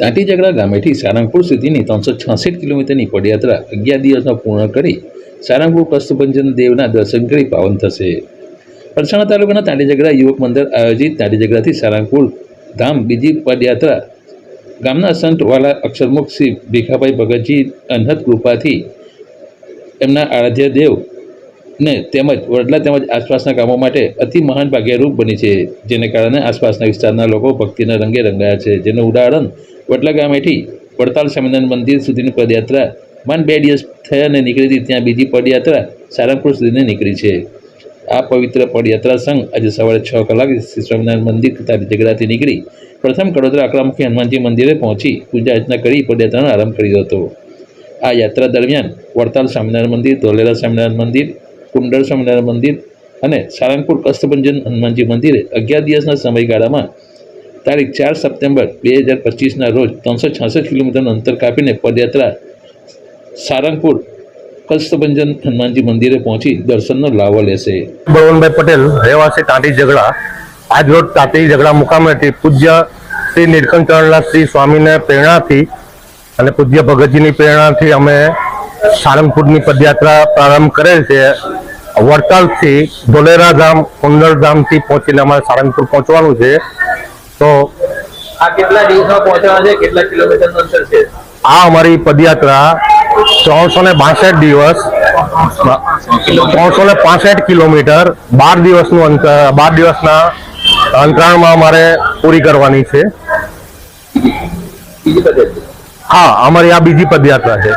તાંટીઝગડા ગામેથી સારંગપુર સુધીની ત્રણસો છાસઠ કિલોમીટરની પદયાત્રા અગિયાર દિવસમાં પૂર્ણ કરી સારંગપુર કષ્ટભંજન દેવના દર્શન કરી પાવન થશે. પરસાણા તાલુકાના તાંટીઝગડા યુવક મંદિર આયોજિત તાંટીઝગડાથી સારંગપુર ધામ બીજી પદયાત્રા ગામના સંતવાલા અક્ષરમુખ શ્રી ભીખાભાઈ ભગતજી અનહદ કૃપાથી એમના આરાધ્ય દેવ ને તેમજ વડલા તેમજ આસપાસના ગામો માટે અતિ મહાન ભાગ્યરૂપ બની છે, જેને કારણે આસપાસના વિસ્તારના લોકો ભક્તિના રંગે રંગાયા છે. જેનું ઉદાહરણ, વડલા ગામેથી વડતાલ સ્વામિનારાયણ મંદિર સુધીની પદયાત્રા, માન બે દિવસ થયા અને નીકળી હતી, ત્યાં બીજી પદયાત્રા સારંગપુર સુધીની નીકળી છે. આ પવિત્ર પદયાત્રા સંઘ આજે સવારે છ કલાકે શ્રી સ્વામિનારાયણ મંદિર તથા જગડાથી નીકળી પ્રથમ કડોદરા અકરામુખી હનુમાનજી મંદિરે પહોંચી પૂજા અર્ચના કરી પદયાત્રાનો આરંભ કર્યો હતો. આ યાત્રા દરમિયાન વડતાલ સ્વામિનારાયણ મંદિર, ધોલેરા સ્વામિનારાયણ મંદિર કુંડળ સ્વામિનારાયણ મંદિર અને સારંગપુર કષ્ટભંજન હનુમાનજી મંદિરે અગિયાર દિવસના સમયગાળામાં તારીખ ચાર સપ્ટેમ્બર બે હજાર પચીસના રોજ ત્રણસો છાસઠ કિલોમીટરનું અંતર કાપીને પદયાત્રા સારંગપુર કષ્ટભંજન હનુમાનજી મંદિરે પહોંચી દર્શનનો લાવો લેશે. બળવંતભાઈ પટેલ, રહેવાસી તાંતી ઝઘડા. આજ રોજ તાંતી ઝઘડા મુકામેથી પૂજ્ય શ્રી નીલકંઠચરણનાથ શ્રી સ્વામીને પ્રેરણાથી અને પૂજ્ય ભગતજીની પ્રેરણાથી અમે સારંગપુરની પદયાત્રા પ્રારંભ કરેલ છે. વડતાલથી ધોલેરા ધામ કુંડળ ધામથી પહોંચીને અમારે સારંગપુર પહોંચવાનું છે. તો આ કેટલા દિવસમાં પહોંચવાના છે? કેટલા કિલોમીટરનું અંતર છે? આ અમારી પદયાત્રા ત્રણસો ને બાસઠ દિવસ ત્રણસો ને પાસઠ કિલોમીટર બાર દિવસનું અંતર બાર દિવસના અંતરાળમાં અમારે પૂરી કરવાની છે. હા અમારી આ બીજી પદયાત્રા છે.